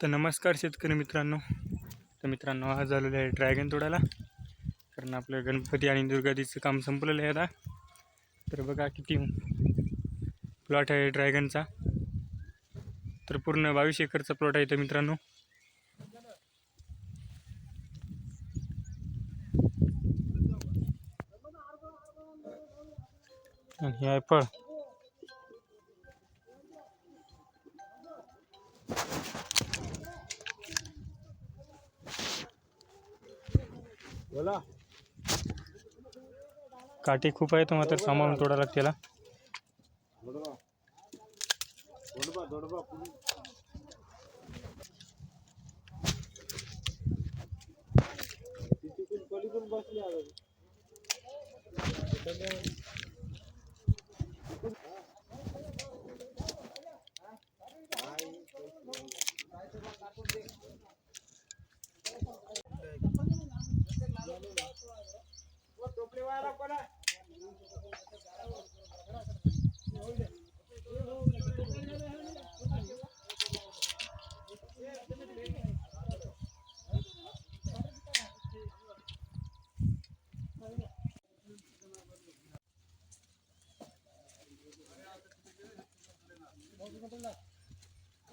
तर नमस्कार शेतकरी मित्रांनो. तर मित्रांनो आज झालेलं आहे ड्रॅगन तोडायला. कारण आपलं गणपती आणि दुर्गादीचं काम संपलेलं आहे आता. तर बघा किती प्लॉट आहे ड्रॅगनचा. तर पूर्ण बावीस एकरचा प्लॉट आहे इथं मित्रांनो. आणि हे आहे फळ. बोला. काठी खूप आहे तर मात्र सांभाळून तोडा लागते त्याला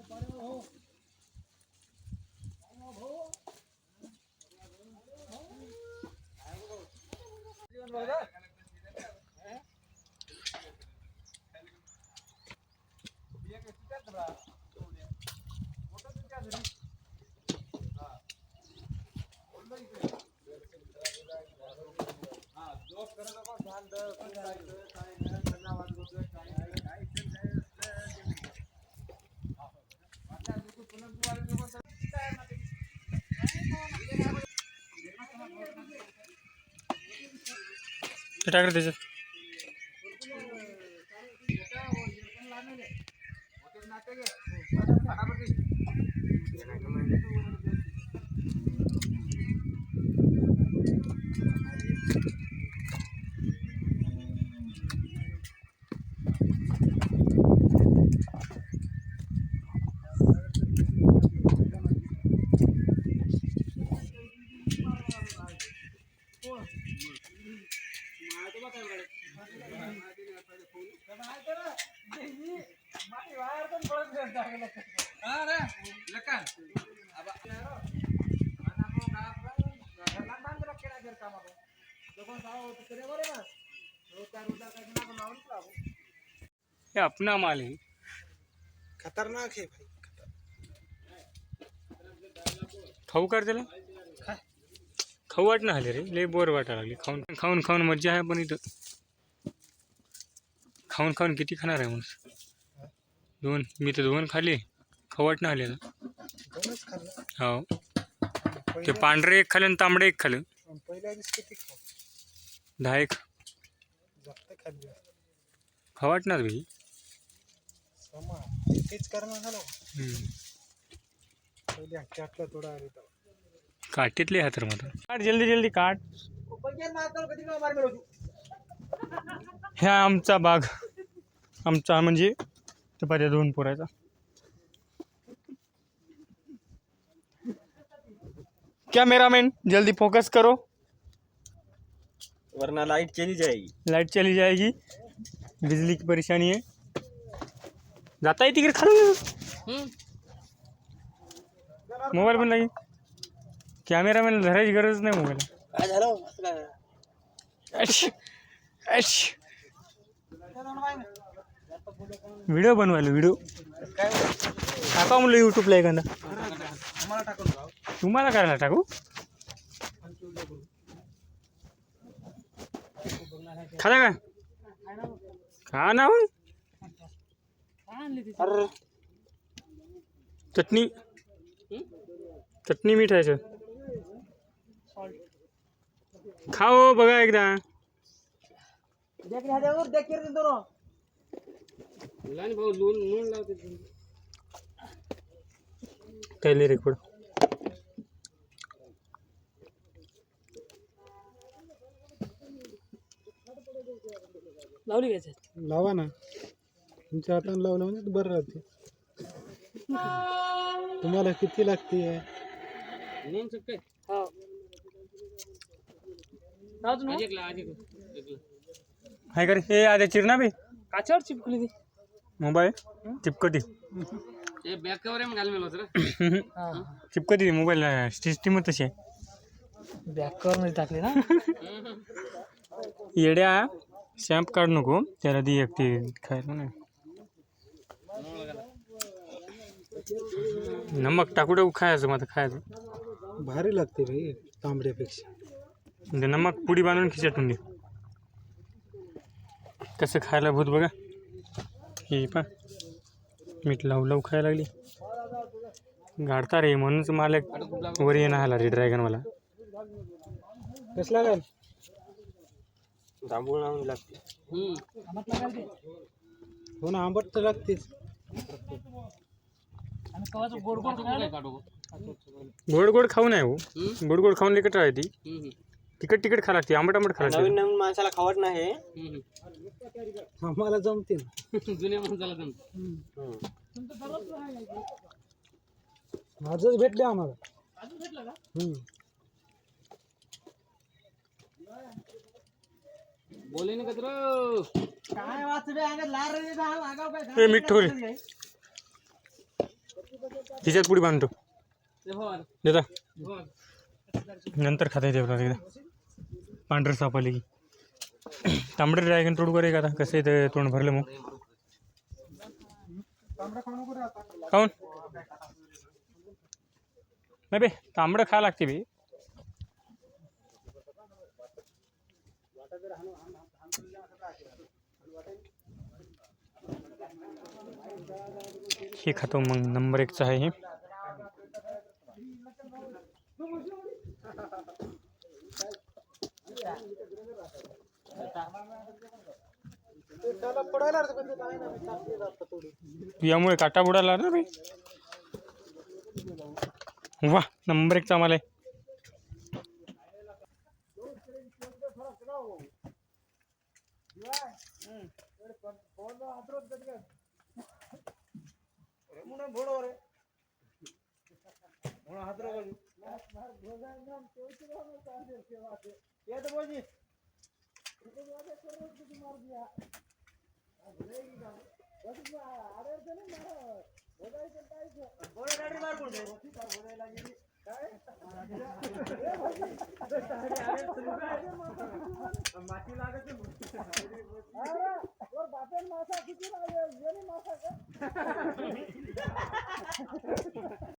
પાણી दोडबा दोडबा पुढे तिथून हे अपना माल आहे खतरनाक है भाई खाऊ कर त्याला खाऊ वाट ना रे लय बोर वाटायला लागली। खाऊन खाऊन खाऊन मज्जा आहे पण इथं खाऊन खाऊन किती खाणार आहे माणूस? दोन मी तर दोन खाल्ले. खाऊ वाट ना आले आता. दोनच खाल्लं? हो. ते पांढरे एक खाल्लं आणि तांबडे एक खाऊ? दहा एक. खाऊ वाटणार भाई काटेतले हा तर मात्र. काट जल्दी जल्दी काट ह्या आमचा बाग. आमचा म्हणजे पाहिजे दोन पोरायचा कॅमेरामैन जल्दी फोकस करो. वरना लाइट चली जाएगी. लाइट चली जाएगी. बिजली की परेशानी है. जाता है तिकडे खालून मोबाईल पण नाही कॅमेरामॅन धरायची गरज नाही मोबाईल व्हिडिओ बनवायला व्हिडिओ टाका म्हणलं यूट्यूबला एखादा तुम्हाला करायला टाकू खाला का खा ना हो. अरे चटणी चटणी मीठ आहे सर खाओ बघा एकदा है दोनों भाऊ लून लून लावते कैले रेकॉर्ड लावली घ्यायचं लावा ना. तुमच्या हाताने लावलं म्हणजे बरं राहते. तुम्हाला किती लागते? नेम सकते हाय का रे? हे आद्या चिरणा बे? काच्यावर चिपकली ती. मोबाईल चिपकटी। हे बॅक कवर आहे घाल मेलो चिपकटी मोबाईल सिस्टीम तशी आहे. बॅक कवर मध्ये टाकली ना? येड्या शॅम्प काढ नको. त्याला दी एक ते खायला नाही नमक टाकू टाकू खायचं मग खायचं. भारी लागते रे तांबड्यापेक्षा. नमक पुडी बांधून खिचटून दे. कसं खायला भूत बघा. हे पा मीठ लावू लावू खायला लागली. गाडता रे म्हणूनच मला वर येणं आला रे ड्रॅगनवाला कसं लागेल? जांभूळ आणून लागते. हो ना आंबट तर लागतेच. गोड गोड खाऊ नाही हो. गोड गोड खाऊन लिकट राहते तिकट तिकट खा लागते आंबट आंबट खा लागते नवीन माणसाला खावत नाही. आम्हाला जमते ना जुन्या माणसाला जम माझंच भेटले आम्हाला. बोले ना कचरो. काय अंगात लार रे आगाव काय मीठ ठेवले तिच्यात पुडी बांधतो. देता. नंतर खाता येते आपल्याला एकदा. पांढरं साप आले. की तांबडं ड्रॅगन तोड करे का आता? कसं येतं तोंड भरलं मग? काऊन? नाही बे तांबडं खा लागते बे. हे खातो मग नंबर एकचं आहे हे. यामुळे काटा बुडाला ना बे वा नंबर एकचा मला मुंडा घोडो रे मुंडा हात माती लागत बापेन मासा किती मासा का?